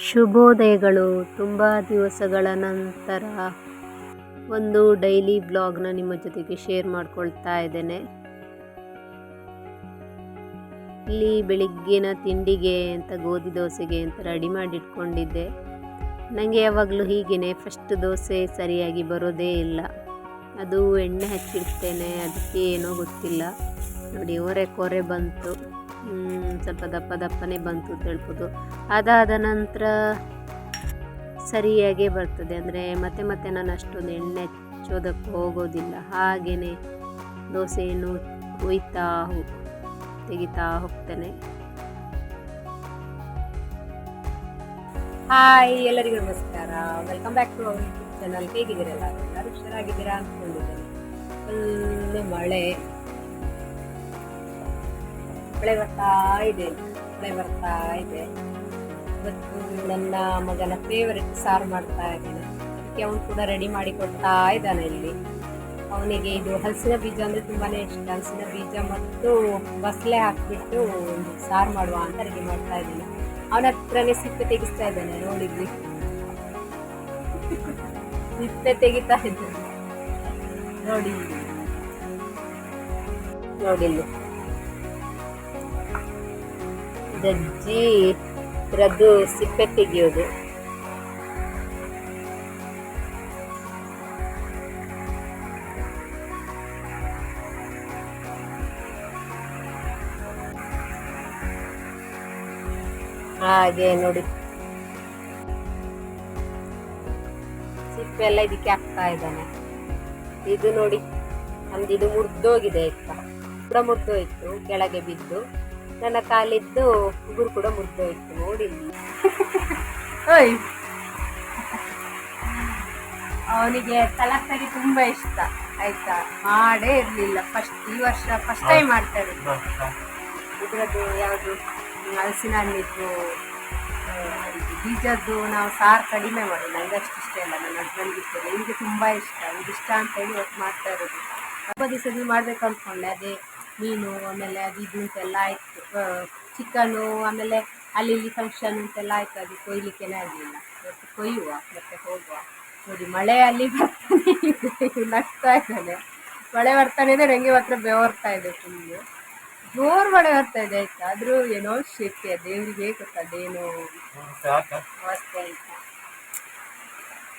ಶುಭೋದಯಗಳು. ತುಂಬ ದಿವಸಗಳ ನಂತರ ಒಂದು ಡೈಲಿ ಬ್ಲಾಗ್ನ ನಿಮ್ಮ ಜೊತೆಗೆ ಶೇರ್ ಮಾಡ್ಕೊಳ್ತಾ ಇದ್ದೇನೆ. ಇಲ್ಲಿ ಬೆಳಿಗ್ಗಿನ ತಿಂಡಿಗೆ ಅಂತ ಗೋಧಿ ದೋಸೆಗೆ ಅಂತ ರೆಡಿ ಮಾಡಿಟ್ಕೊಂಡಿದ್ದೆ. ನನಗೆ ಯಾವಾಗಲೂ ಹೀಗೇ ಫಸ್ಟ್ ದೋಸೆ ಸರಿಯಾಗಿ ಬರೋದೇ ಇಲ್ಲ. ಅದು ಎಣ್ಣೆ ಹಚ್ಚಿರ್ತೇನೆ ಅದಕ್ಕೆ ಏನೋ ಗೊತ್ತಿಲ್ಲ. ನೋಡಿ ಒರೆ ಕೊರೆ ಬಂತು. ಸ್ವಲ್ಪ ದಪ್ಪ ದಪ್ಪನೇ ಬಂತು ಅಂತ ಹೇಳ್ಬೋದು. ಅದಾದ ನಂತರ ಸರಿಯಾಗೇ ಬರ್ತದೆ. ಅಂದರೆ ಮತ್ತೆ ಮತ್ತೆ ನಾನು ಅಷ್ಟೊಂದು ಎಣ್ಣೆ ಹಚ್ಚೋದಕ್ಕೆ ಹೋಗೋದಿಲ್ಲ. ಹಾಗೆಯೇ ದೋಸೆಯನ್ನು ಒಯ್ತಾ ಹೋ, ತೆಗಿತಾ ಹೋಗ್ತೇನೆ. ಹಾಯ್ ಎಲ್ಲರಿಗೂ ನಮಸ್ಕಾರ. Welcome back to our YouTube channel ಹೇಗಿದ್ದೀರಲ್ಲ? ಎಲ್ಲರೂ ಹುಷಾರಾಗಿದ್ದೀರಾ? ಅಂದ್ಕೊಂಡಿದ್ದೇನೆ ಫುಲ್ ಮಳೆ. ಮಳೆ ಬರ್ತಾ ಇದೆ ಮಳೆ ಬರ್ತಾ ಇದೆ. ಇವತ್ತು ನನ್ನ ಮಗನ ಫೇವರೆಟ್ ಸಾರು ಮಾಡ್ತಾ ಇದ್ದೇನೆ. ಅದಕ್ಕೆ ಅವನು ಕೂಡ ರೆಡಿ ಮಾಡಿ ಕೊಡ್ತಾ ಇದ್ದಾನೆ ಇಲ್ಲಿ. ಅವನಿಗೆ ಇದು ಹಲಸಿನ ಬೀಜ ಅಂದರೆ ತುಂಬಾ ಇಷ್ಟ. ಹಲಸಿನ ಬೀಜ ಮತ್ತು ಬಸಳೆ ಹಾಕಿಬಿಟ್ಟು ಸಾರು ಮಾಡುವ ಅಂತ ರೆಡಿ ಮಾಡ್ತಾ ಇದ್ದೇನೆ. ಅವನ ಹತ್ರನೇ ಸಿಪ್ಪೆ ತೆಗಿಸ್ತಾ ಇದ್ದಾನೆ, ನೋಡಿದ್ವಿ. ಸಿಪ್ಪೆ ತೆಗಿತಾ ಇದ್ದಾನೆ. ನೋಡಿ. ನೋಡಿಲ್ಲಿ ದಜ್ಜಿ ಇದ್ರದ್ದು ಸಿಪ್ಪೆ ತೆಗೆಯೋದು ಹಾಗೆ ನೋಡಿ. ಸಿಪ್ಪೆ ಎಲ್ಲ ಇದಕ್ಕೆ ಹಾಕ್ತಾ ಇದ್ದಾನೆ. ಇದು ನೋಡಿ, ನಮ್ದು ಇದು ಮುರಿದೋಗಿದೆ ಇತ್ತ ಕೂಡ ಮುರಿದೋಯ್ತು, ಕೆಳಗೆ ಬಿದ್ದು. ನನ್ನ ಕಾಲಿದ್ದು ಉಗುರು ಕೂಡ ಮುರಿದೋಯ್ತು ನೋಡಿ ಓಯ್. ಅವನಿಗೆ ತಲಕಾರಿ ತುಂಬಾ ಇಷ್ಟ ಆಯ್ತಾ? ಮಾಡೇ ಇರಲಿಲ್ಲ ಫಸ್ಟ್ ಈ ವರ್ಷ ಫಸ್ಟ್ ಟೈಮ್ ಮಾಡ್ತಾ ಇರೋದು ಇದ್ರದ್ದು ಯಾವುದು? ಹಲಸಿನ ಹಣ್ಣಿದ್ದು ಬೀಜದ್ದು ನಾವು ಸಾರು ಕಡಿಮೆ ಮಾಡೋದು ನನಗೆ ಅಷ್ಟು ಇಷ್ಟ ಇಲ್ಲ ನನ್ನ ಹಸ್ಬೆಂಡ್ ಇಷ್ಟ ಇಲ್ಲ ನಿಮಗೆ ತುಂಬ ಇಷ್ಟ ಇಷ್ಟ ಅಂತ ಹೇಳಿ ಇವತ್ತು ಮಾಡ್ತಾ ಇರೋದು. ಹಬ್ಬ ದಿವಸದಲ್ಲಿ ಮಾಡ್ಬೇಕು ಅಂದ್ಕೊಂಡೆ ಅದೇ ಮೀನು ಆಮೇಲೆ ಅದು ಇದು ಅಂತೆಲ್ಲ ಆಯಿತು. ಚಿಕನು ಆಮೇಲೆ ಅಲ್ಲಿ ಇಲ್ಲಿ ಫಂಕ್ಷನ್ ಅಂತೆಲ್ಲ ಆಯಿತು. ಅದು ಕೊಯ್ಲಿಕ್ಕೇನೆ ಆಗಲಿಲ್ಲ. ಇವತ್ತು ಕೊಯ್ಯುವ ಮತ್ತೆ ಹೋಗುವ. ನೋಡಿ ಮಳೆ ಅಲ್ಲಿ ಬರ್ತಾನೆ ನಗ್ತಾ ಇದ್ದಾನೆ. ಮಳೆ ಬರ್ತಾನೆ ಇದೆ ನನಗೆ ಮಾತ್ರ ಬೆವರ್ತಾ ಇದೆ ಫುಲ್ಲು ಜೋರು ಮಳೆ ಬರ್ತಾ ಇದೆ ಆಯ್ತಾ? ಆದರೂ ಏನೋ ಶೆಕೆ ದೇವರಿಗೆ ಗೊತ್ತದೇನೋ ಅವಸ್ಥೆ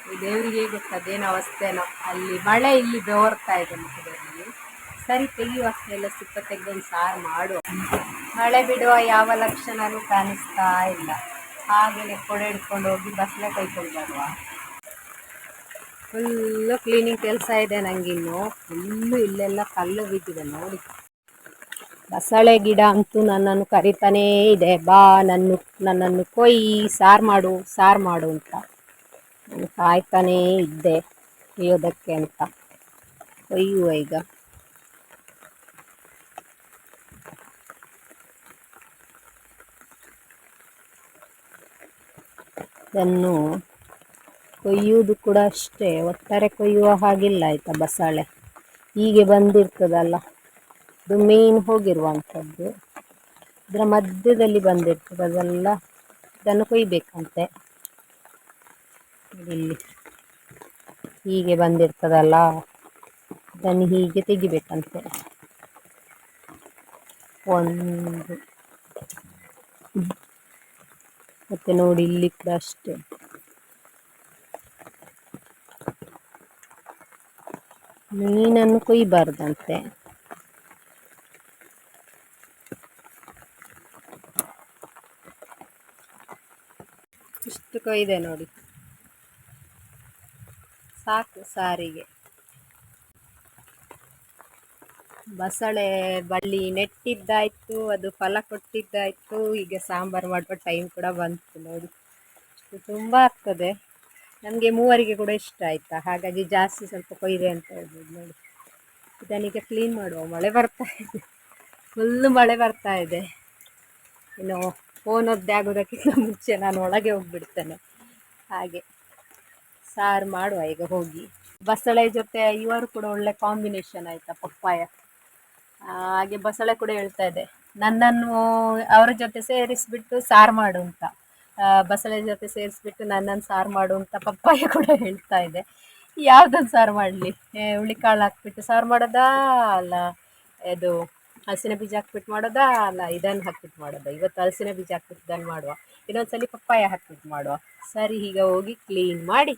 ಈ ದೇವರಿಗೆ ಗೊತ್ತದೇನೋ ಅವಸ್ಥೆನೋ. ಅಲ್ಲಿ ಮಳೆ ಇಲ್ಲಿ ಬೆವರ್ತಾ ಇದೆ ಮುಖದಲ್ಲಿ ಸರಿ ತೆಗಿಯುವ ಎಲ್ಲ ಸಿಪ್ಪ ತೆಗೆದೊಂದು ಸಾರು ಮಾಡು ಮಳೆ ಬಿಡುವ ಯಾವ ಲಕ್ಷಣವೂ ಕಾಣಿಸ್ತಾ ಇಲ್ಲ. ಹಾಗೆಯೇ ಕೊಡೆ ಹಿಡ್ಕೊಂಡು ಹೋಗಿ ಬಸ್ಲೆ ಕೈಕೊಂಡು ಬರುವ. ಫುಲ್ಲು ಕ್ಲೀನಿಂಗ್ ಕೆಲಸ ಇದೆ ನನಗಿನ್ನು ಫುಲ್ಲು ಇಲ್ಲೆಲ್ಲ ಕಲ್ಲು ಬಿದ್ದಿದೆ ನೋಡಿ. ಬಸಳೆ ಗಿಡ ಅಂತೂ ನನ್ನನ್ನು ಕರಿತಾನೇ ಇದೆ. ಬಾ ನನ್ನ, ನನ್ನನ್ನು ಕೊಯ್ಯಿ, ಸಾರು ಮಾಡು ಸಾರು ಮಾಡು ಅಂತ. ನಾನು ಕಾಯ್ತಾನೇ ಇದ್ದೆ, ಕೊಯ್ಯೋದಕ್ಕೆ ಅಂತ. ಕೊಯ್ಯುವ ಈಗ. ಇದನ್ನು ಕೊಯ್ಯುವುದು ಕೂಡ ಅಷ್ಟೇ. ಒಟ್ಟಾರೆ ಕೊಯ್ಯುವ ಹಾಗಿಲ್ಲ ಆಯಿತಾ ಬಸಳೆ. ಹೀಗೆ ಬಂದಿರ್ತದಲ್ಲ. ಇದು ಮೇಯ್ನ್ ಹೋಗಿರುವಂಥದ್ದು. ಇದರ ಮಧ್ಯದಲ್ಲಿ ಬಂದಿರ್ತದೆ ಅದೆಲ್ಲ. ಇದನ್ನು ಕೊಯ್ಬೇಕಂತೆ. ಇಲ್ಲಿ. ಹೀಗೆ ಬಂದಿರ್ತದಲ್ಲ. ಇದನ್ನು ಹೀಗೆ ತೆಗಿಬೇಕಂತೆ. ಒಂದು. ಮತ್ತೆ ನೋಡಿ ಇಲ್ಲಿ ಕೂಡ ಅಷ್ಟೇ. ಮೀನನ್ನು ಕೊಯ್ಬಾರ್ದಂತೆ. ಇಷ್ಟು ಕೊಯ್ದೆ ನೋಡಿ. ಸಾಕು ಸಾರಿಗೆ. ಬಸಳೆ ಬಳ್ಳಿ ನೆಟ್ಟಿದ್ದಾಯ್ತು, ಅದು ಫಲ ಕೊಟ್ಟಿದ್ದಾಯ್ತು ಈಗ ಸಾಂಬಾರು ಮಾಡುವ ಟೈಮ್ ಕೂಡ ಬಂತು ನೋಡಿ. ತುಂಬ ಆಗ್ತದೆ. ನಮಗೆ ಮೂವರಿಗೆ ಕೂಡ ಇಷ್ಟ ಆಯ್ತಾ? ಹಾಗಾಗಿ ಜಾಸ್ತಿ ಸ್ವಲ್ಪ ಕೊಯ್ದೆ ಅಂತ ಹೇಳ್ಬೋದು ನೋಡಿ. ಇದನ್ನೀಗ ಕ್ಲೀನ್ ಮಾಡುವ, ಮಳೆ ಬರ್ತಾ ಇದೆ. ಫುಲ್ಲು ಮಳೆ ಬರ್ತಾ ಇದೆ. ಇನ್ನು ಫೋನ್ ಒದ್ದೆ ಆಗೋದಕ್ಕಿಂತ ಮುಂಚೆ ನಾನು ಒಳಗೆ ಹೋಗ್ಬಿಡ್ತೇನೆ. ಹಾಗೆ ಸಾರು ಮಾಡುವ ಈಗ ಹೋಗಿ. ಬಸಳೆ ಜೊತೆ ಇವರು ಕೂಡ ಒಳ್ಳೆ ಕಾಂಬಿನೇಷನ್ ಆಯಿತಾ ಪಪ್ಪಾಯ? ಹಾಗೆ ಬಸಳೆ ಕೂಡ ಹೇಳ್ತಾ ಇದೆ. ನನ್ನನ್ನು ಅವರ ಜೊತೆ ಸೇರಿಸ್ಬಿಟ್ಟು ಸಾರು ಮಾಡು ಅಂತ. ಬಸಳೆ ಜೊತೆ ಸೇರಿಸ್ಬಿಟ್ಟು ನನ್ನನ್ನು ಸಾರು ಮಾಡು ಅಂತ ಪಪ್ಪಾಯ ಕೂಡ ಹೇಳ್ತಾ ಇದೆ. ಯಾವುದನ್ನು ಸಾರು ಮಾಡಲಿ? ಹುಳಿಕಾಳು ಹಾಕ್ಬಿಟ್ಟು ಸಾರು ಮಾಡೋದಾ? ಅಲ್ಲ ಇದು ಹಲಸಿನ ಬೀಜ ಹಾಕ್ಬಿಟ್ಟು ಮಾಡೋದಾ? ಅಲ್ಲ, ಇದನ್ನು ಹಾಕ್ಬಿಟ್ಟು ಮಾಡೋದಾ? ಇವತ್ತು ಹಲಸಿನ ಬೀಜ ಹಾಕ್ಬಿಟ್ಟು ಇದನ್ನು ಮಾಡುವ. ಇನ್ನೊಂದ್ಸಲಿ ಪಪ್ಪಾಯ ಹಾಕ್ಬಿಟ್ಟು ಮಾಡುವ. ಸರಿ, ಈಗ ಹೋಗಿ ಕ್ಲೀನ್ ಮಾಡಿ,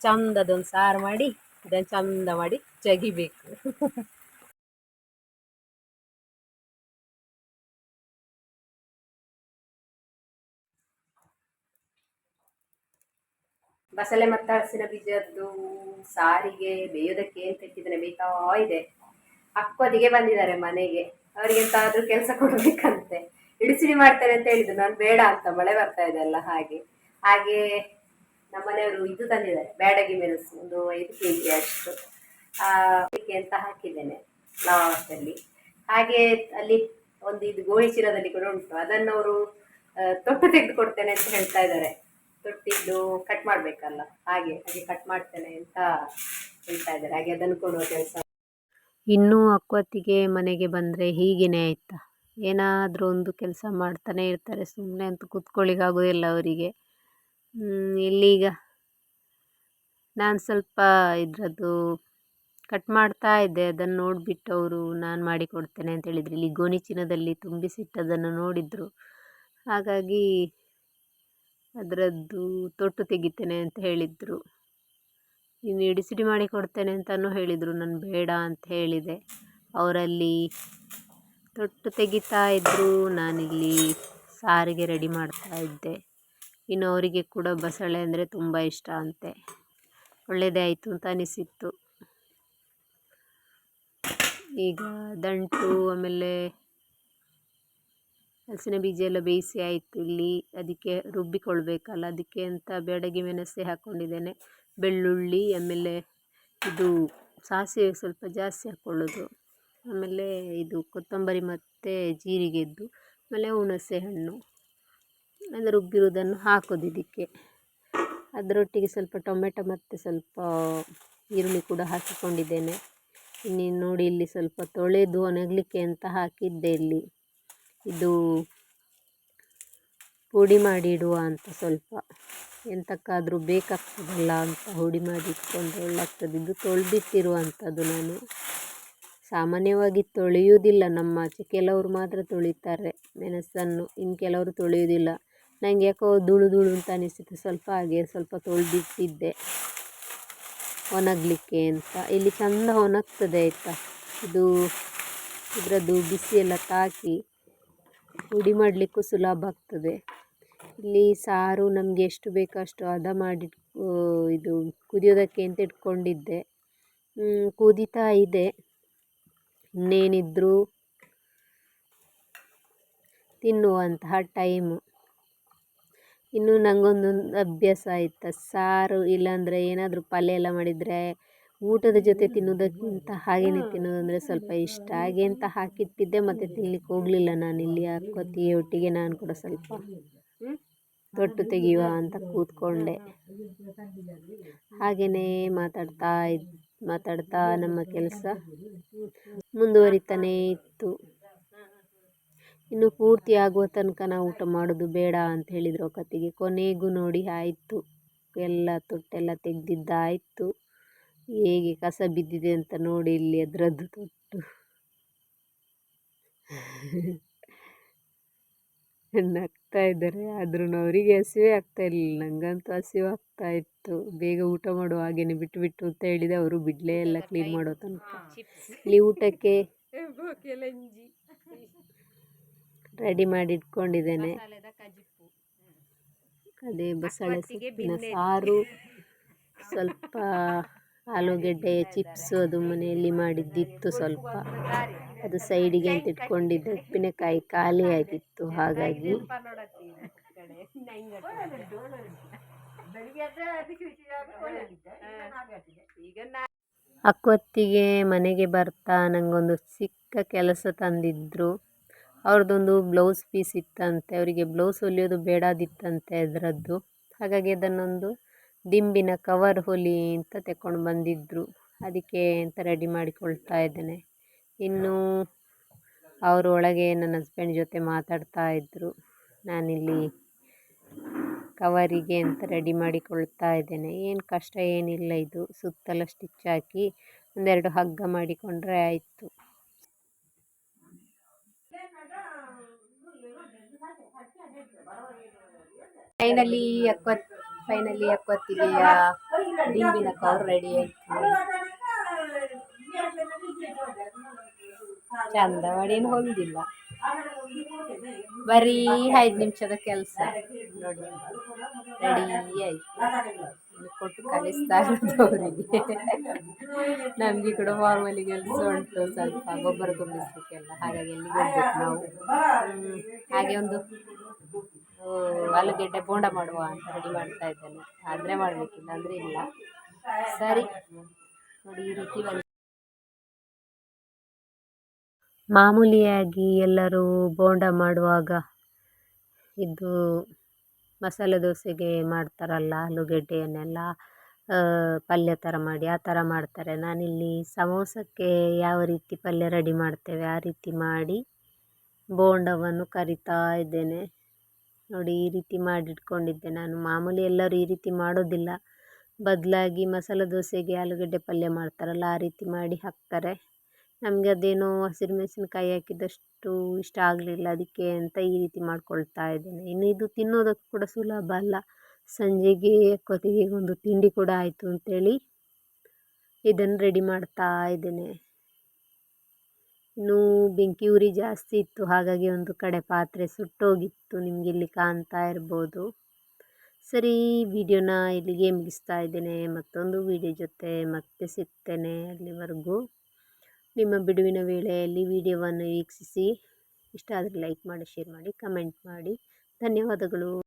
ಚಂದದೊಂದು ಸಾರು ಮಾಡಿ, ಇದನ್ನು ಚಂದ ಮಾಡಿ ಜಗಿಬೇಕು. ಬಸಳೆ ಮತ್ತು ಹಲಸಿನ ಬೀಜದ್ದು ಸಾರಿಗೆ ಬೇಯೋದಕ್ಕೆ ಅಂತ ಇಟ್ಟಿದ್ದೇನೆ ಬೇಕಾ ಇದೆ. ಅಕ್ಕೋದಿಗೆ ಬಂದಿದ್ದಾರೆ ಮನೆಗೆ. ಅವರಿಗೆ ಎಂತಾದ್ರೂ ಕೆಲಸ ಕೊಡಬೇಕಂತೆ. ಇಡಿಸಿಡಿ ಮಾಡ್ತಾರೆ ಅಂತ ಹೇಳಿದ್ರು. ನಾನು ಬೇಡ ಅಂತ ಮಳೆ ಬರ್ತಾ ಇದೆ ಅಲ್ಲ ಹಾಗೆ. ಹಾಗೆ ನಮ್ಮನೆಯವರು ಇದು ತಂದಿದ್ದಾರೆ, ಬ್ಯಾಡಗಿ ಮೆಣಸು, ಒಂದು ಐದು ಕೆ ಜಿ ಅಷ್ಟು ಅಂತ ಹಾಕಿದ್ದೇನೆ ಲಾಸ್ಟಲ್ಲಿ ಹಾಗೆ ಅಲ್ಲಿ ಒಂದು ಇದು ಗೋಳಿ ಚೀಲದಲ್ಲಿ ಕೂಡ ಉಂಟು. ಅದನ್ನು ಅವರು ತೊಟ್ಟು ತೆಗೆದು ಕೊಡ್ತೇನೆ ಅಂತ ಹೇಳ್ತಾ ಇದ್ದಾರೆ. ತೊಟ್ಟಿದ್ದು ಕಟ್ ಮಾಡಬೇಕಲ್ಲ, ಹಾಗೆ ಹಾಗೆ ಕಟ್ ಮಾಡ್ತೇನೆ ಅಂತ ಹೇಳ್ತಾ ಇದ್ದಾರೆ. ಹಾಗೆ ಅದನ್ನು ಕೊಡುವ ಕೆಲಸ ಇನ್ನೂ ಅಕ್ವತ್ತಿಗೆ ಮನೆಗೆ ಬಂದರೆ ಹೀಗೇನೆ ಆಯ್ತಾ? ಏನಾದರೂ ಒಂದು ಕೆಲಸ ಮಾಡ್ತಾನೆ ಇರ್ತಾರೆ ಸುಮ್ಮನೆ ಅಂತ ಕೂತ್ಕೊಳ್ಳಿಕ್ಕಾಗೋದಿಲ್ಲ ಅವರಿಗೆ. ಇಲ್ಲಿಗ ನಾನು ಸ್ವಲ್ಪ ಇದರದ್ದು ಕಟ್ ಮಾಡ್ತಾ ಇದ್ದೆ, ಅದನ್ನು ನೋಡಿಬಿಟ್ಟು ಅವರು ನಾನು ಮಾಡಿಕೊಡ್ತೇನೆ ಅಂತ ಹೇಳಿದ್ರು. ಇಲ್ಲಿ ಗೋಣಿ ಚೀಲದಲ್ಲಿ ತುಂಬಿಸಿಟ್ಟದನ್ನು ನೋಡಿದರು. ಹಾಗಾಗಿ ಅದರದ್ದು ತೊಟ್ಟು ತೆಗಿತೇನೆ ಅಂತ ಹೇಳಿದರು. ಇನ್ನು ಇಡಿಸಿಡಿ ಮಾಡಿ ಕೊಡ್ತೇನೆ ಅಂತಲೂ ಹೇಳಿದರು. ನಾನು ಬೇಡ ಅಂತ ಹೇಳಿದೆ. ಅವರಲ್ಲಿ ತೊಟ್ಟು ತೆಗಿತಾ ಇದ್ದರು ನಾನಿಲ್ಲಿ ಸಾರಿಗೆ ರೆಡಿ ಮಾಡ್ತಾ ಇದ್ದೆ. ಇನ್ನು ಅವರಿಗೆ ಕೂಡ ಬಸಳೆ ಅಂದರೆ ತುಂಬ ಇಷ್ಟ ಅಂತೆ. ಒಳ್ಳೆಯದೇ ಆಯಿತು ಅಂತ ಅನಿಸಿತ್ತು. ಈಗ ದಂಟು, ಆಮೇಲೆ ಹಲಸಿನ ಬೀಜ ಎಲ್ಲ ಬೇಯಿಸಿ ಆಯಿತು, ಇಲ್ಲಿ ಅದಕ್ಕೆ ರುಬ್ಬಿಕೊಳ್ಬೇಕಲ್ಲ, ಅದಕ್ಕೆ ಅಂತ ಬೆಡಗಿ ಮೆಣಸೆ ಹಾಕ್ಕೊಂಡಿದ್ದೇನೆ ಬೆಳ್ಳುಳ್ಳಿ, ಆಮೇಲೆ ಇದು ಸಾಸಿವೆ ಸ್ವಲ್ಪ ಜಾಸ್ತಿ ಹಾಕ್ಕೊಳ್ಳೋದು ಆಮೇಲೆ ಇದು ಕೊತ್ತಂಬರಿ ಮತ್ತು ಜೀರಿಗೆದ್ದು, ಆಮೇಲೆ ಹುಣಸೆ ಹಣ್ಣು. ಅಂದರೆ ರುಬ್ಬಿರೋದನ್ನು ಹಾಕೋದು ಇದಕ್ಕೆ. ಅದರೊಟ್ಟಿಗೆ ಸ್ವಲ್ಪ ಟೊಮೆಟೊ ಮತ್ತು ಸ್ವಲ್ಪ ಈರುಳ್ಳಿ ಕೂಡ ಹಾಕಿಕೊಂಡಿದ್ದೇನೆ. ಇನ್ನೇನು ನೋಡಿ ಇಲ್ಲಿ ಸ್ವಲ್ಪ ತೊಳೆದು ಒಣಗಲಿಕ್ಕೆ ಅಂತ ಹಾಕಿದ್ದೆ ಇಲ್ಲಿ. ಇದು ಪುಡಿ ಮಾಡಿ ಇಡುವ ಅಂತ ಸ್ವಲ್ಪ ಎಂತಕ್ಕಾದರೂ ಬೇಕಾಗ್ತದಲ್ಲ ಅಂತ ಹುಡಿ ಮಾಡಿ ಇಟ್ಕೊಂಡ್ರೆ ಒಳ್ಳಾಗ್ತದೆ. ಇದು ತೊಳೆದಿಟ್ಟಿರುವಂಥದ್ದು ನಾನು. ಸಾಮಾನ್ಯವಾಗಿ ತೊಳೆಯುವುದಿಲ್ಲ ನಮ್ಮ ಆಚೆ. ಕೆಲವರು ಮಾತ್ರ ತೊಳಿತಾರೆ ಮೆಣಸನ್ನು. ಇನ್ನು ಕೆಲವರು ತೊಳೆಯುವುದಿಲ್ಲ. ನನಗೆ ಯಾಕೋ ಧೂಳು ಧೂಳು ಅಂತ ಅನಿಸಿತು ಸ್ವಲ್ಪ ಹಾಗೆ ಸ್ವಲ್ಪ ತೊಳೆದಿಟ್ಟಿದ್ದೆ. ಒಣಗಲಿಕ್ಕೆ ಅಂತ. ಇಲ್ಲಿ ಚೆಂದ ಒಣಗ್ತದೆ ಆಯಿತಾ. ಇದು ಇದರದ್ದು ಎಲ್ಲ ತಾಕಿ ಪುಡಿ ಮಾಡಲಿಕ್ಕೂ ಸುಲಭ ಆಗ್ತದೆ. ಇಲ್ಲಿ ಸಾರು ನಮಗೆ ಎಷ್ಟು ಬೇಕೋ ಅಷ್ಟು ಹದ ಮಾಡಿ ಇದು ಕುದಿಯೋದಕ್ಕೆ ಅಂತ ಇಟ್ಕೊಂಡಿದ್ದೆ. ಕುದಿತಾ ಇದೆ. ಇನ್ನೇನಿದ್ದರೂ ತಿನ್ನುವಂತಹ ಟೈಮು ಇನ್ನು ನನಗೊಂದೊಂದು ಅಭ್ಯಾಸ ಆಯಿತಾ. ಸಾರು ಇಲ್ಲಾಂದರೆ ಏನಾದರೂ ಪಲ್ಯ ಎಲ್ಲ ಮಾಡಿದರೆ ಊಟದ ಜೊತೆ ತಿನ್ನೋದಕ್ಕಿಂತ ಹಾಗೇನೆ ತಿನ್ನೋದಂದರೆ ಸ್ವಲ್ಪ ಇಷ್ಟ. ಹಾಗೆ ಅಂತ ಹಾಕಿಟ್ಟಿದ್ದೆ, ಮತ್ತು ತಿನ್ಲಿಕ್ಕೆ ಹೋಗಲಿಲ್ಲ ಇಲ್ಲಿ ಅಕ್ಕೊತ್ತಿಗೆ ಒಟ್ಟಿಗೆ ನಾನು ಕೂಡ ಸ್ವಲ್ಪ ತೊಟ್ಟು ತೆಗೆಯುವ ಅಂತ ಕೂತ್ಕೊಂಡೆ. ಹಾಗೆಯೇ ಮಾತಾಡ್ತಾ ಇದ್, ಮಾತಾಡ್ತಾ ನಮ್ಮ ಕೆಲಸ ಮುಂದುವರಿತಾನೇ ಇತ್ತು. ಇನ್ನು ಪೂರ್ತಿ ಆಗುವ ತನಕ ನಾವು ಊಟ ಮಾಡೋದು ಬೇಡ ಅಂತ ಹೇಳಿದರು ಕತ್ತಿಗೆ ಕೊನೆಗೂ ನೋಡಿ ಆಯಿತು. ಎಲ್ಲ ತೊಟ್ಟೆಲ್ಲ ತೆಗೆದಿದ್ದಾಯಿತು. ಹೇಗೆ ಕಸ ಬಿದ್ದಿದೆ ಅಂತ ನೋಡಿ ಇಲ್ಲಿ ಅದರದ್ದು ತೊಟ್ಟು. ನಗ್ತಾ ಇದ್ದಾರೆ ಆದ್ರೂ ಅವರಿಗೆ ಹಸಿವೆ ಆಗ್ತಾ ಇರಲಿಲ್ಲ. ನನಗಂತೂ ಹಸಿವು ಆಗ್ತಾ ಇತ್ತು. ಬೇಗ ಊಟ ಮಾಡುವ ಹಾಗೇನೆ ಬಿಟ್ಟು ಬಿಟ್ಟು ಅಂತ ಹೇಳಿದೆ. ಅವರು ಬಿಡಲೇ ಎಲ್ಲ ಕ್ಲೀನ್ ಮಾಡೋ ತನಕ. ಇಲ್ಲಿ ಊಟಕ್ಕೆ ರೆಡಿ ಮಾಡಿ ಇಟ್ಕೊಂಡಿದ್ದೇನೆ ಅದೇ ಬಸಳೆ ಸಾರು. ಸ್ವಲ್ಪ ಆಲೂಗೆಡ್ಡೆ, ಚಿಪ್ಸ್ ಅದು ಮನೆಯಲ್ಲಿ ಮಾಡಿದ್ದಿತ್ತು ಸ್ವಲ್ಪ. ಅದು ಸೈಡಿಗೆ ಅಂತ ಇಟ್ಕೊಂಡಿದ್ದೆ. ಉಪ್ಪಿನಕಾಯಿ ಖಾಲಿ ಆಗಿತ್ತು, ಹಾಗಾಗಿ. ಅಕ್ಕೊತ್ತಿಗೆ ಮನೆಗೆ ಬರ್ತಾ ನನಗೊಂದು ಚಿಕ್ಕ ಕೆಲಸ ತಂದಿದ್ದರು ಅವ್ರದ್ದೊಂದು ಬ್ಲೌಸ್ ಪೀಸ್ ಇತ್ತಂತೆ. ಅವರಿಗೆ ಬ್ಲೌಸ್ ಹೊಲಿಯೋದು ಬೇಡದಿತ್ತಂತೆ ಅದರದ್ದು. ಹಾಗಾಗಿ ಅದನ್ನೊಂದು ದಿಂಬಿನ ಕವರ್ ಹೊಲಿ ಅಂತ ತೆಕೊಂಡು ಬಂದಿದ್ದರು ಅದಕ್ಕೆ ಅಂತ ರೆಡಿ ಮಾಡಿಕೊಳ್ತಾ ಇದ್ದೇನೆ. ಇನ್ನು ಅವರು ಒಳಗೆ ನನ್ನ ಹಸ್ಬೆಂಡ್ ಜೊತೆ ಮಾತಾಡ್ತಾ ಇದ್ದರು ನಾನಿಲ್ಲಿ ಕವರಿಗೆ ಅಂತ ರೆಡಿ ಮಾಡಿಕೊಳ್ತಾ ಇದ್ದೇನೆ. ಏನು ಕಷ್ಟ ಏನಿಲ್ಲ ಇದು. ಸುತ್ತಲ ಸ್ಟಿಚ್ ಹಾಕಿ ಒಂದೆರಡು ಹಗ್ಗ ಮಾಡಿಕೊಂಡ್ರೆ ಆಯಿತು. ಫೈನಲಿ ಫೈನಲಿ ಎಪ್ಪತ್ತಿಗೆ ಡಿಂಬಿನ ಕವರ್ ರೆಡಿ ಆಯ್ತು. ಚಂದ ಮಾಡಿ ಏನು ಹೋಗುದಿಲ್ಲ. ಬರೀ ಐದು ನಿಮಿಷದ ಕೆಲಸ. ನೋಡಿ ರೆಡಿ ಆಯ್ತು. ಕೊಟ್ಟು ಕಲಿಸ್ತಾ ಇರೋದು ಅವರಿಗೆ. ನಮಗೆ ಕೂಡ ಫಾರ್ಮಲಿ ಕೆಲಸ ಉಂಟು, ಸ್ವಲ್ಪ ಗೊಬ್ಬರ ತುಂಬಿಸ್ಲಿಕ್ಕೆಲ್ಲ ಹಾಗಾಗಿ ಎಲ್ಲಿಗೆ ಹೋಗ್ಬೇಕು ನಾವು? ಹಾಗೆ ಒಂದು ಆಲೂಗೆಡ್ಡೆ ಬೋಂಡ ಮಾಡುವ ಅಂತ ರೆಡಿ ಮಾಡ್ತಾ ಇದ್ದೇನೆ. ಆದರೆ ಮಾಡಬೇಕಿಲ್ಲ, ಅಂದರೆ ಇಲ್ಲ. ಸರಿ. ನೋಡಿ, ಈ ರೀತಿ ಮಾಮೂಲಿಯಾಗಿ ಎಲ್ಲರೂ ಬೋಂಡ ಮಾಡುವಾಗ ಇದು ಮಸಾಲೆ ದೋಸೆಗೆ ಮಾಡ್ತಾರಲ್ಲ, ಆಲೂಗೆಡ್ಡೆಯನ್ನೆಲ್ಲ ಪಲ್ಯ ಥರ ಮಾಡಿ, ಆ ಥರ ಮಾಡ್ತಾರೆ. ನಾನಿಲ್ಲಿ ಸಮೋಸಕ್ಕೆ ಯಾವ ರೀತಿ ಪಲ್ಯ ರೆಡಿ ಮಾಡ್ತೇವೆ, ಆ ರೀತಿ ಮಾಡಿ ಬೋಂಡವನ್ನು ಕರಿತಾ ಇದ್ದೇನೆ. ನೋಡಿ ಈ ರೀತಿ ಮಾಡಿಟ್ಕೊಂಡಿದ್ದೆ ನಾನು. ಮಾಮೂಲಿ ಎಲ್ಲರೂ ಈ ರೀತಿ ಮಾಡೋದಿಲ್ಲ. ಬದಲಾಗಿ ಮಸಾಲೆ ದೋಸೆಗೆ ಆಲೂಗಡ್ಡೆ ಪಲ್ಯ ಮಾಡ್ತಾರಲ್ಲ, ಆ ರೀತಿ ಮಾಡಿ ಹಾಕ್ತಾರೆ. ನಮಗೆ ಅದೇನೋ ಹಸಿರು ಮೆಣಸಿನ್ಕಾಯಿ ಹಾಕಿದಷ್ಟು ಇಷ್ಟ ಆಗಲಿಲ್ಲ, ಅದಕ್ಕೆ ಅಂತ ಈ ರೀತಿ ಮಾಡ್ಕೊಳ್ತಾ ಇದ್ದೇನೆ. ಇನ್ನು ಇದು ತಿನ್ನೋದಕ್ಕೆ ಕೂಡ ಸುಲಭ ಅಲ್ಲ. ಸಂಜೆಗೆ ಕೊತ್ತಿಗೆಗೊಂದು ತಿಂಡಿ ಕೂಡ ಆಯಿತು ಅಂತೇಳಿ ಇದನ್ನು ರೆಡಿ ಮಾಡ್ತಾ ಇದ್ದೇನೆ. ಇನ್ನು ಬೆಂಕಿ ಉರಿ ಜಾಸ್ತಿ ಇತ್ತು. ಹಾಗಾಗಿ ಒಂದು ಕಡೆ ಪಾತ್ರೆ ಸುಟ್ಟೋಗಿತ್ತು. ನಿಮಗೆ ಇಲ್ಲಿ ಕಾಣ್ತಾ ಇರ್ಬೋದು. ಸರಿ, ವಿಡಿಯೋನ ಇಲ್ಲಿಗೆ ಮುಗಿಸ್ತಾ ಇದ್ದೇನೆ. ಮತ್ತೊಂದು ವಿಡಿಯೋ ಜೊತೆ ಮತ್ತೆ ಸಿಗ್ತೇನೆ ಅಲ್ಲಿವರೆಗೂ. ನಿಮ್ಮ ಬಿಡುವಿನ ವೇಳೆಯಲ್ಲಿ ವಿಡಿಯೋವನ್ನು ವೀಕ್ಷಿಸಿ. ಇಷ್ಟ ಆದರೆ ಲೈಕ್ ಮಾಡಿ, ಶೇರ್ ಮಾಡಿ, ಕಮೆಂಟ್ ಮಾಡಿ. ಧನ್ಯವಾದಗಳು.